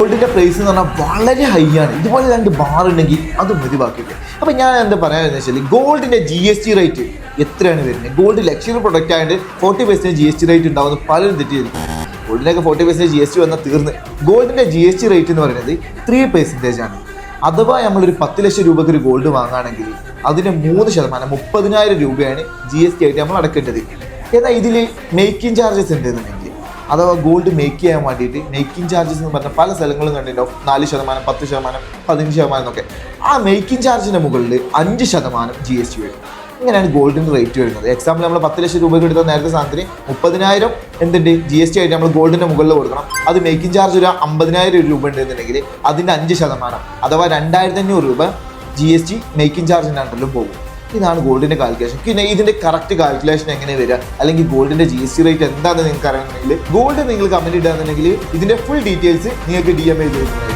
ഗോൾഡിന്റെ പ്രൈസ് എന്ന് പറഞ്ഞാൽ വളരെ ഹൈ ആണ്. ഇതുപോലെ രണ്ട് ബാർ ഉണ്ടെങ്കിൽ അത് മതി ബാക്കിയൊക്കെ അപ്പൊ ഞാൻ എന്താ പറയാന്ന് വെച്ചാൽ ഗോൾഡിന്റെ ജി എസ് ടി റേറ്റ് എത്രയാണ് വരുന്നത്? ഗോൾഡ് ലക്ഷറി പ്രൊഡക്റ്റ് ആയതുകൊണ്ട് forty percent G S T rate ഉണ്ടാവുന്ന പലരും തെറ്റിയിരിക്കും ഗോൾഡിനൊക്കെ forty percent G S T വന്നാൽ തീർന്ന്. ഗോൾഡിന്റെ ജി എസ് ടി റേറ്റ് എന്ന് പറയുന്നത് ത്രീ പെർസെന്റേജ് ആണ്. അഥവാ നമ്മളൊരു പത്ത് ലക്ഷം രൂപയ്ക്ക് ഒരു ഗോൾഡ് വാങ്ങുകയാണെങ്കിൽ അതിന് മൂന്ന് ശതമാനം മുപ്പതിനായിരം രൂപയാണ് ജി എസ് ടി ആയിട്ട് നമ്മൾ അടക്കേണ്ടത്. എന്നാൽ ഇതിൽ മേക്കിംഗ് ചാർജസ് ഉണ്ടെന്നുണ്ടെങ്കിൽ അഥവാ ഗോൾഡ് മേക്ക് ചെയ്യാൻ വേണ്ടിയിട്ട് മേക്കിംഗ് ചാർജസ് എന്ന് പറഞ്ഞ പല സ്ഥലങ്ങളും കണ്ടിട്ടുണ്ടാവും നാല് ശതമാനം പത്ത് ശതമാനം പതിനഞ്ച് ശതമാനം എന്നൊക്കെ. ആ മേക്കിംഗ് ചാർജിന്റെ മുകളിൽ അഞ്ച് ശതമാനം ജി എസ് ടി വരും. ഇങ്ങനെയാണ് ഗോൾഡിന്റെ റേറ്റ് വരുന്നത്. എക്സാമ്പിൾ നമ്മൾ പത്ത് ലക്ഷം രൂപയ്ക്ക് എടുത്ത നേരത്തെ സാധനത്തിന് മുപ്പതിനായിരം എന്തുണ്ട്? ജി എസ് ടി ആയിട്ട് നമ്മൾ ഗോൾഡിന്റെ മുകളിൽ കൊടുക്കണം. അത് മേക്കിംഗ് ചാർജ് ഒരു അമ്പതിനായിരം രൂപ ഉണ്ടെന്നുണ്ടെങ്കിൽ അതിന്റെ അഞ്ച് ശതമാനം അഥവാ രണ്ടായിരത്തി അഞ്ഞൂറ് രൂപ ജി എസ് ടി മേക്കിംഗ് ചാർജിനായിട്ടും പോകും. ഇതാണ് ഗോൾഡിന്റെ കാൽക്കുലേഷൻ പിന്നെ ഇതിന്റെ കറക്റ്റ് കാൽക്കുലേഷൻ എങ്ങനെ വരിക? അല്ലെങ്കിൽ ഗോൾഡിന്റെ ജി ടി റേറ്റ് എന്താണെന്ന് നിങ്ങൾക്ക് അറിയണമെങ്കിൽ ഗോൾഡ് നിങ്ങൾ കമന്റ് ഇടുകയാണെന്നുണ്ടെങ്കിൽ ഇതിന്റെ ഫുൾ ഡീറ്റെയിൽസ് നിങ്ങൾക്ക് ഡി എം ഐ തരുന്നതായിരിക്കും